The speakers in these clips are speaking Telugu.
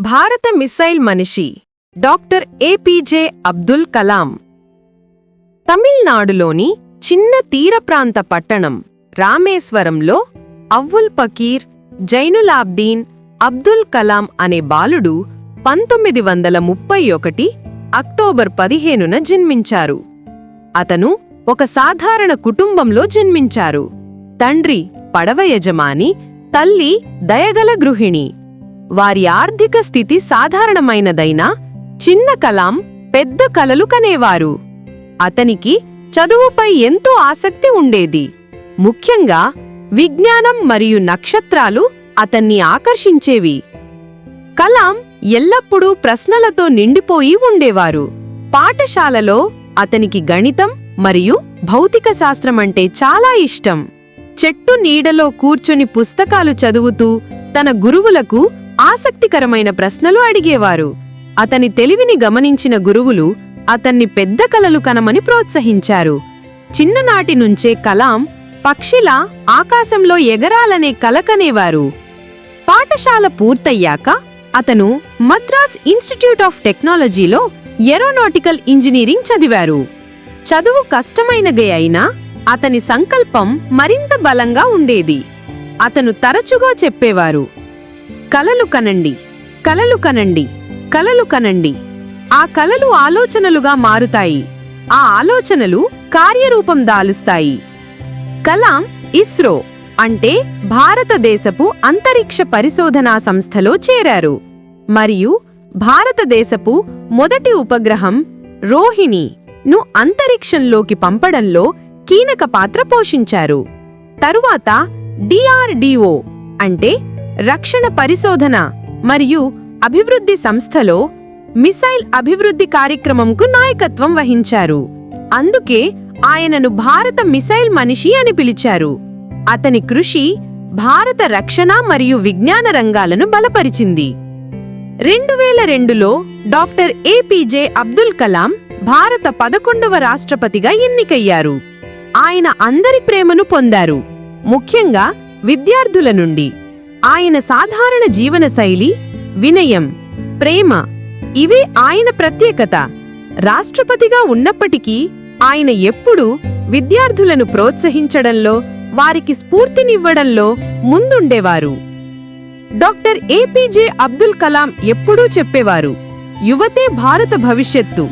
భారత మిసైల్ మనిషి డాక్టర్ ఏపీజే అబ్దుల్ కలాం. తమిళనాడులోని చిన్న తీరప్రాంత పట్టణం రామేశ్వరంలో అవ్వుల్ పకీర్ జైనులాబ్దీన్ అబ్దుల్ కలాం అనే బాలుడు పంతొమ్మిది వందల ముప్పై ఒకటి అక్టోబర్ పదిహేనున జన్మించారు. అతను ఒక సాధారణ కుటుంబంలో జన్మించారు. తండ్రి పడవ యజమాని తల్లి దయగల గృహిణి. వారి ఆర్థిక స్థితి సాధారణమైనదైనా చిన్న కలాం పెద్ద కలలు కనేవారు. అతనికి చదువుపై ఎంతో ఆసక్తి ఉండేది. ముఖ్యంగా విజ్ఞానం మరియు నక్షత్రాలు అతన్ని ఆకర్షించేవి. కలాం ఎల్లప్పుడూ ప్రశ్నలతో నిండిపోయి ఉండేవారు. పాఠశాలలో అతనికి గణితం మరియు భౌతిక శాస్త్రమంటే చాలా ఇష్టం. చెట్టు నీడలో కూర్చొని పుస్తకాలు చదువుతూ తన గురువులకు ఆసక్తికరమైన ప్రశ్నలు అడిగేవారు. అతని తెలివిని గమనించిన గురువులు అతన్ని పెద్ద కలలు కనమని ప్రోత్సహించారు. చిన్ననాటి నుంచే కలాం పక్షిలా ఆకాశంలో ఎగరాలనే కలకనేవారు. పాఠశాల పూర్తయ్యాక అతను మద్రాస్ ఇన్స్టిట్యూట్ ఆఫ్ టెక్నాలజీలో ఏరోనాటికల్ ఇంజనీరింగ్ చదివారు. చదువు కష్టమైనదే అయినా అతని సంకల్పం మరింత బలంగా ఉండేది. అతను తరచుగా చెప్పేవారు కలలు కనండి కలలు కనండి కలలు కనండి. ఆ కలలు ఆలోచనలుగా మారుతాయి. ఆ ఆలోచనలు కార్యరూపం దాలుస్తాయి. కలాం ఇస్రో అంటే భారతదేశపు అంతరిక్ష పరిశోధనా సంస్థలో చేరారు. మరియు భారతదేశపు మొదటి ఉపగ్రహం రోహిణి ను అంతరిక్షంలోకి పంపడంలో కీలక పాత్ర పోషించారు. తరువాత డిఆర్డిఓ అంటే రక్షణ పరిశోధన మరియు అభివృద్ధి సంస్థలో మిసైల్ అభివృద్ధి కార్యక్రమంకు నాయకత్వం వహించారు. అందుకే ఆయనను భారత మిసైల్ మనిషి అని పిలిచారు. అతని కృషి భారత రక్షణ మరియు విజ్ఞాన రంగాలను బలపరిచింది. రెండు వేల రెండులో డాక్టర్ ఏపీజే అబ్దుల్ కలాం భారత పదకొండవ రాష్ట్రపతిగా ఎన్నికయ్యారు. ఆయన అందరి ప్రేమను పొందారు. ముఖ్యంగా విద్యార్థుల నుండి. ఆయన సాధారణ జీవనశైలి వినయం ప్రేమ ఇవే ఆయన ప్రత్యేకత. రాష్ట్రపతిగా ఉన్నప్పటికీ ఆయన ఎప్పుడూ విద్యార్థులను ప్రోత్సహించడంలో వారికి స్ఫూర్తినివ్వడంలో ముందుండేవారు. Doctor A P J Abdul Kalam ఎప్పుడూ చెప్పేవారు యువతే భారత భవిష్యత్తు.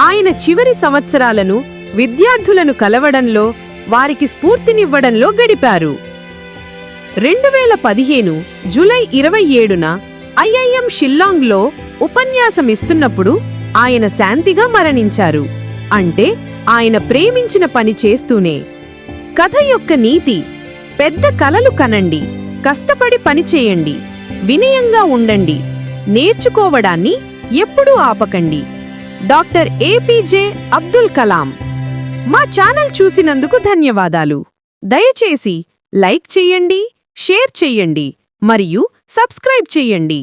ఆయన చివరి సంవత్సరాలను విద్యార్థులను కలవడంలో వారికి స్ఫూర్తినివ్వడంలో గడిపారు. రెండు వేల పదిహేను జూలై ఇరవై ఏడున ఐఐఎం షిల్లాంగ్లో ఉపన్యాసమిస్తున్నప్పుడు ఆయన శాంతిగా మరణించారు. అంటే ఆయన ప్రేమించిన పని చేస్తూనే. కథ యొక్క నీతి పెద్ద కలలు కనండి కష్టపడి పనిచేయండి వినయంగా ఉండండి నేర్చుకోవడాన్ని ఎప్పుడూ ఆపకండి. Doctor A P J Abdul Kalam. మా ఛానల్ చూసినందుకు ధన్యవాదాలు. దయచేసి లైక్ చెయ్యండి షేర్ చెయ్యండి మరియు సబ్స్క్రైబ్ చెయ్యండి